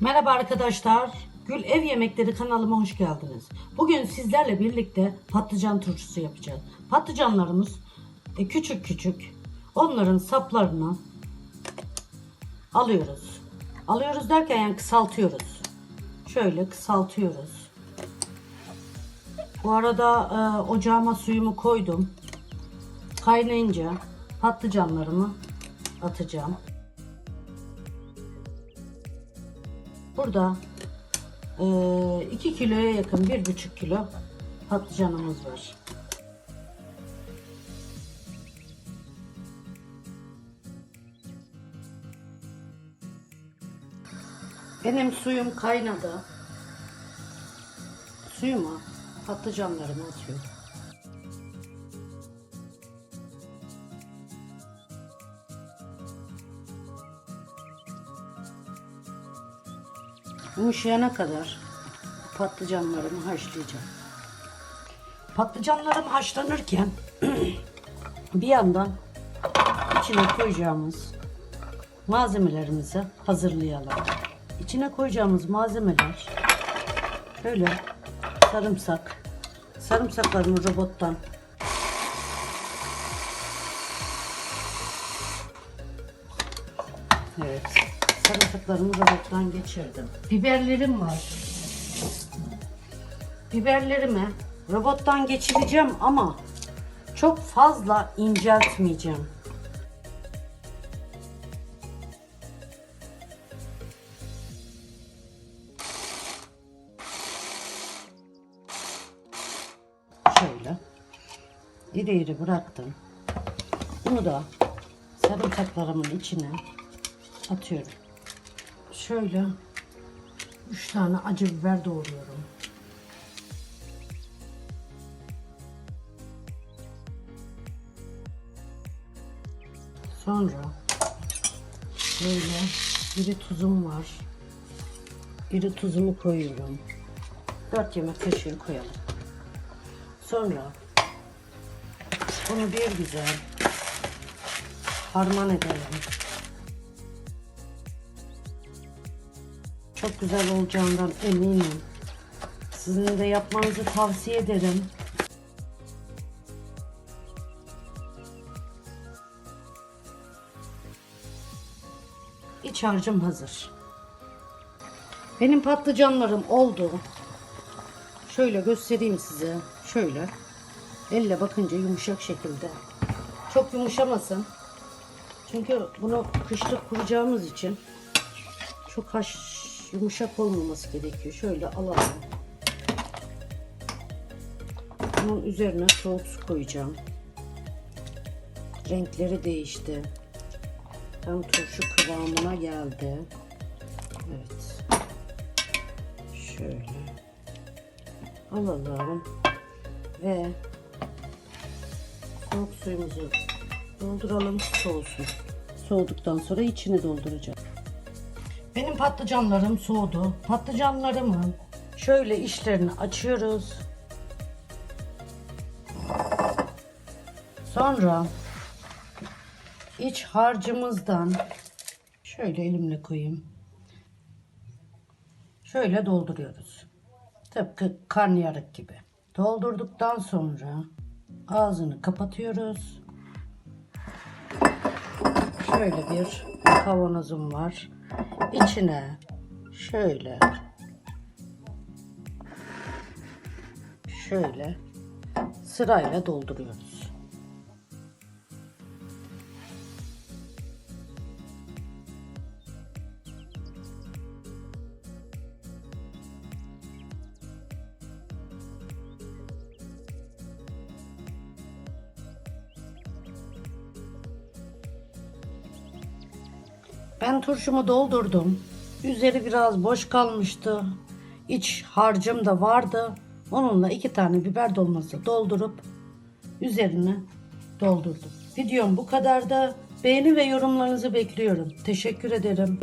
Merhaba arkadaşlar. Gül Ev Yemekleri kanalıma hoş geldiniz. Bugün sizlerle birlikte patlıcan turşusu yapacağız. Patlıcanlarımız e, küçük küçük. Onların saplarını alıyoruz. Alıyoruz derken yani kısaltıyoruz. Şöyle kısaltıyoruz. Bu arada e, ocağıma suyumu koydum. Kaynayınca patlıcanlarımı atacağım. Burada 2 kiloya yakın 1,5 kilo patlıcanımız var. Benim suyum kaynadı. Suyuma patlıcanlarımı atıyorum. Yumuşayana kadar patlıcanlarımı haşlayacağım. Patlıcanlarım haşlanırken bir yandan içine koyacağımız malzemelerimizi hazırlayalım. İçine koyacağımız malzemeler şöyle sarımsak. Sarımsaklarımı robottan Evet. Sarımsaklarımı robottan geçirdim. Biberlerim var. Biberlerimi robottan geçireceğim ama çok fazla inceltmeyeceğim. Şöyle. İri iri bıraktım. Bunu da sarımsaklarımın içine atıyorum. Şöyle 3 tane acı biber doğruyorum. Sonra böyle iri tuzum var. İri tuzumu koyuyorum. 4 yemek kaşığı koyalım. Sonra bunu bir güzel harman edelim. Çok güzel olacağından eminim. Sizin de yapmanızı tavsiye ederim. İç harcım hazır. Benim patlıcanlarım oldu. Şöyle göstereyim size. Şöyle. Elle bakınca yumuşak şekilde. Çok yumuşamasın. Çünkü bunu kışta kuracağımız için çok haş yumuşak olmaması gerekiyor. Şöyle alalım. Bunun üzerine soğuk su koyacağım. Renkleri değişti. Tam turşu kıvamına geldi. Evet. Şöyle alalım ve soğuk suyumuzu dolduralım soğusun. Soğuduktan sonra içini dolduracağım. Benim patlıcanlarım soğudu. Patlıcanlarımın şöyle içlerini açıyoruz. Sonra iç harcımızdan şöyle elimle koyayım. Şöyle dolduruyoruz. Tıpkı karnıyarık gibi. Doldurduktan sonra ağzını kapatıyoruz. Şöyle bir kavanozum var. İçine şöyle şöyle sırayla dolduruyoruz. Ben turşumu doldurdum. Üzeri biraz boş kalmıştı. İç harcım da vardı. Onunla iki tane biber dolması doldurup üzerine doldurdum. Videom bu kadar da beğeni ve yorumlarınızı bekliyorum. Teşekkür ederim.